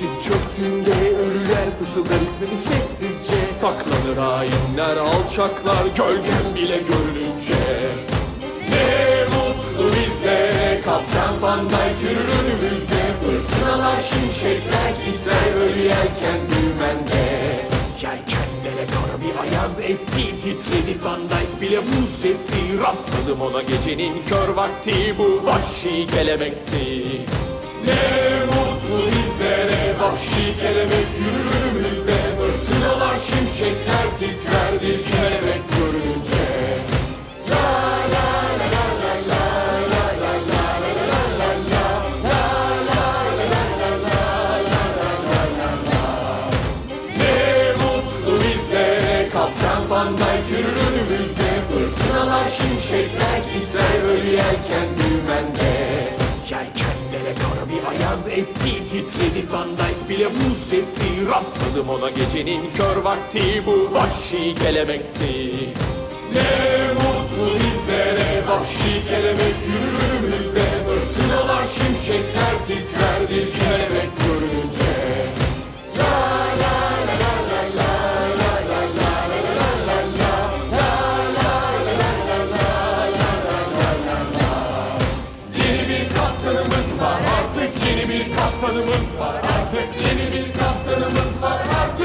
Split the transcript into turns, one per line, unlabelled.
Sessiz çöktüğünde ölüler fısıldar ismimi sessizce. Saklanır hainler alçaklar gölgem bile görününce. Ne mutlu bizlere Kaptan Van Dijk yürür önümüzde. Fırtınalar şimşekler titrer ölü yelken düğmende Yelkenlere kara bir ayaz esti Titredi Van Dijk bile buz kesti. Rastladım ona gecenin kör vakti Bu vahşi kelemekti Ne Vahşi kelebek yürür önümüzde Fırtınalar şimşekler titrer Bir kelebek görünce yürür önümüzde Fırtınalar şimşekler titrer ölü yelken düğmende Yelkenlere kara bir ayaz esti Titredi Van Dijk bile buz kesti. Rastladım ona gecenin kör vakti Bu vahşi kelebekti Ne mutlu bizlere Vahşi kelebek yürür önümüzde Fırtınalar şimşekler titrer Bir kelebek bir kaptanımız var. Artık Yeni bir kaptanımız var. Artık